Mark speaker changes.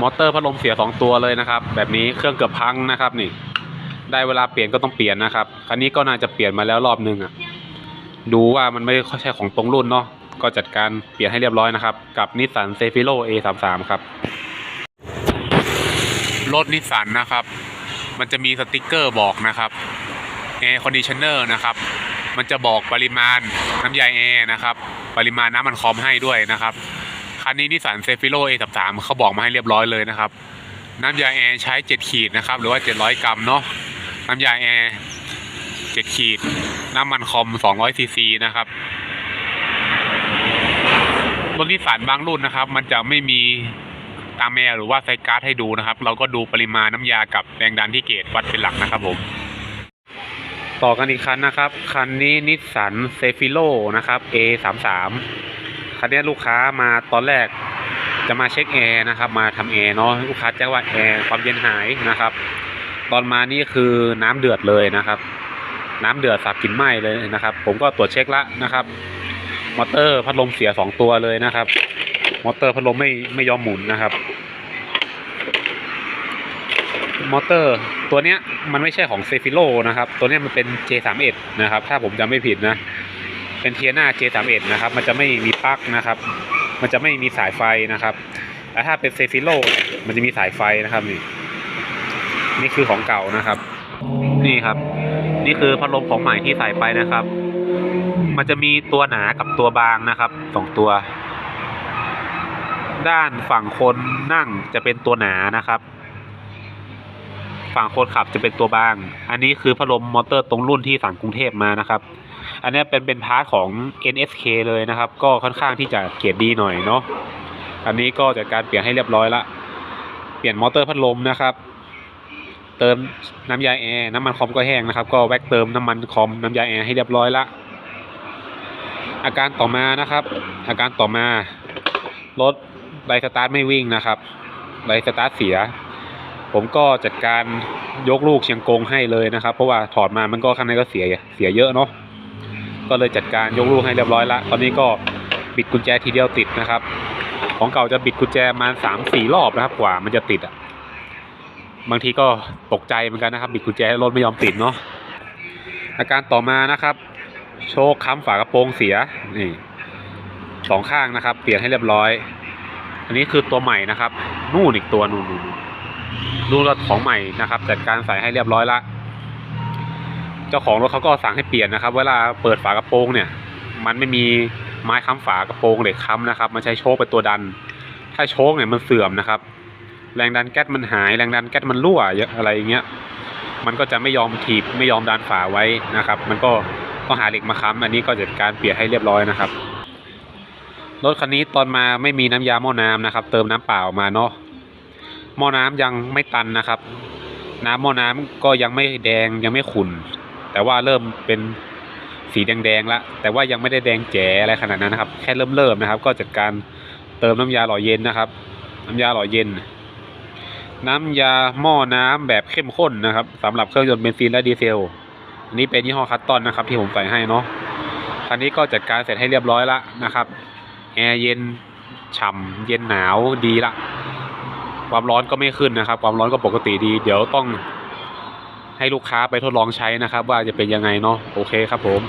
Speaker 1: มอเตอร์พัดลมเสียสองตัวเลยนะครับ แบบนี้เครื่องเกือบพังนะครับนี่ ได้เวลาเปลี่ยนก็ต้องเปลี่ยนนะครับคันนี้ก็น่าจะเปลี่ยนมาแล้วรอบนึงอะดูว่ามันไม่ค่อยใช่ของตรงรุ่นเนาะก็จัดการเปลี่ยนให้เรียบร้อยนะครับ กับนิสสันเซฟิโล A33 ครับรถนิสสันนะครับ มันจะมีสติกเกอร์บอกนะครับ Air Conditioner นะครับ มันจะบอกปริมาณน้ำยาแอร์นะครับ ปริมาณน้ำมันคอมให้ด้วยนะครับ คันนี้นิสสันเซฟิโล A33 เขาบอกมาให้เรียบร้อยเลยนะครับ น้ำยาแอร์ใช้ 7 ขีดนะครับ หรือว่า 700 กรัมเนาะน้ำยาแอร์ 7 ขีด น้ำมันคอม 200ซีซีนะครับรถนิสันบางรุ่นนะครับ มันจะไม่มีตามแมร์หรือว่าไซการ์ดให้ดูนะครับ เราก็ดูปริมาณน้ำยากับแรงดันที่เกจวัดเป็นหลักนะครับผมต่อกันอีกคันนะครับ คันนี้นิสสันเซฟิโลนะครับ A33 คันนี้ลูกค้ามาตอนแรกจะมาเช็คแอร์นะครับ มาทำแอร์เนาะลูกค้าแจ้งว่าแอร์ความเย็นหายนะครับ ตอนมานี่คือน้ำเดือดเลยนะครับ น้ำเดือดสับกลิ่นไหม้เลยนะครับ ผมก็ตรวจเช็คละนะครับ มอเตอร์พัดลมเสียสองตัวเลยนะครับ มอเตอร์พัดลมไม่ไม่ยอมหมุนนะครับ มอเตอร์ตัวเนี้ยมันไม่ใช่ของเซฟิโลนะครับ ตัวเนี้ยมันเป็น J31 นะครับ ถ้าผมจำไม่ผิดนะ เป็นเทียนา J31 นะครับ มันจะไม่มีปลั๊กนะครับ มันจะไม่มีสายไฟนะครับแต่ถ้าเป็นเซฟิโลมันจะมีสายไฟนะครับนี่ นี่คือของเก่านะครับ นี่ครับ นี่คือพัดลมของใหม่ที่ใส่ไปนะครับ มันจะมีตัวหนากับตัวบางนะครับสองตัว ด้านฝั่งคนนั่งจะเป็นตัวหนานะครับฝั่งคนขับจะเป็นตัวบาง อันนี้คือพัดลมมอเตอร์ตรงรุ่นที่สั่งกรุงเทพมานะครับ อันนี้เป็นเป็นพาร์ทของ NSK เลยนะครับ ก็ค่อนข้างที่จะเกียรดดีหน่อยเนาะอันนี้ก็จัดการเปลี่ยนให้เรียบร้อยละเปลี่ยนมอเตอร์พัดลมนะครับ เติมน้ำยาแอร์น้ำมันคอมก็แห้งนะครับ ก็แวกเติมน้ำมันคอมน้ำยาแอร์ให้เรียบร้อยละอาการต่อมานะครับ อาการต่อมารถไดสตาร์ทไม่วิ่งนะครับไดสตาร์ทเสีย ผมก็จัดการยกลูกเชียงกงให้เลยนะครับ เพราะว่าถอดมามันก็ข้างในก็เสียเสียเยอะเนาะ ก็เลยจัดการยกลูกให้เรียบร้อยละตอนนี้ก็บิดกุญแจทีเดียวติดนะครับ ของเก่าจะบิดกุญแจมาสามสี่รอบนะครับกว่ามันจะติดอะบางทีก็ตกใจเหมือนกันนะครับ บิดกุญแจรถไม่ยอมติดเนาะอาการต่อมานะครับ โชคค้ำฝากระโปรงเสียนี่สองข้างนะครับ เปลี่ยนให้เรียบร้อย อันนี้คือตัวใหม่นะครับ นู่นอีกตัวนู่นนู่นนู่นรถของใหม่นะครับ จัดการใส่ให้เรียบร้อยละ เจ้าของรถเขาก็สั่งให้เปลี่ยนนะครับ เวลาเปิดฝากระโปรงเนี่ย มันไม่มีไม้ค้ำฝากระโปรงเหล็กค้ำนะครับ มันใช้โชคเป็นตัวดัน ถ้าโชคเนี่ยมันเสื่อมนะครับ แรงดันแก๊สมันหาย แรงดันแก๊สมันรั่วอะไรอย่างเงี้ย มันก็จะไม่ยอมถีบไม่ยอมดันฝาไว้นะครับ มันก็ต้องหาเหล็กมาค้ำอันนี้ก็จัดการเปลี่ยนให้เรียบร้อยนะครับ รถคันนี้ตอนมาไม่มีน้ำยาหม้อน้ำนะครับ เติมน้ำเปล่ามาเนาะ หม้อน้ำยังไม่ตันนะครับ น้ำหม้อน้ำก็ยังไม่แดงยังไม่ขุ่น แต่ว่าเริ่มเป็นสีแดงๆแล้วแต่ว่ายังไม่ได้แดงแจ๋อะไรขนาดนั้นนะครับ แค่เริ่มเริ่มๆนะครับ ก็จัดการเติมน้ำยาหล่อเย็นนะครับ น้ำยาหล่อเย็น น้ำยาหม้อน้ำแบบเข้มข้นนะครับสำหรับเครื่องยนต์เบนซินและดีเซลอันนี้เป็นยี่ห้อคัตตอนนะครับ ที่ผมใส่ให้เนาะคันนี้ก็จัดการเสร็จให้เรียบร้อยละนะครับแอร์เย็นฉ่ำเย็นหนาวดีละความร้อนก็ไม่ขึ้นนะครับ ความร้อนก็ปกติดี เดี๋ยวต้อง ให้ลูกค้าไปทดลองใช้นะครับ ว่าจะเป็นยังไงเนาะโอเคครับผม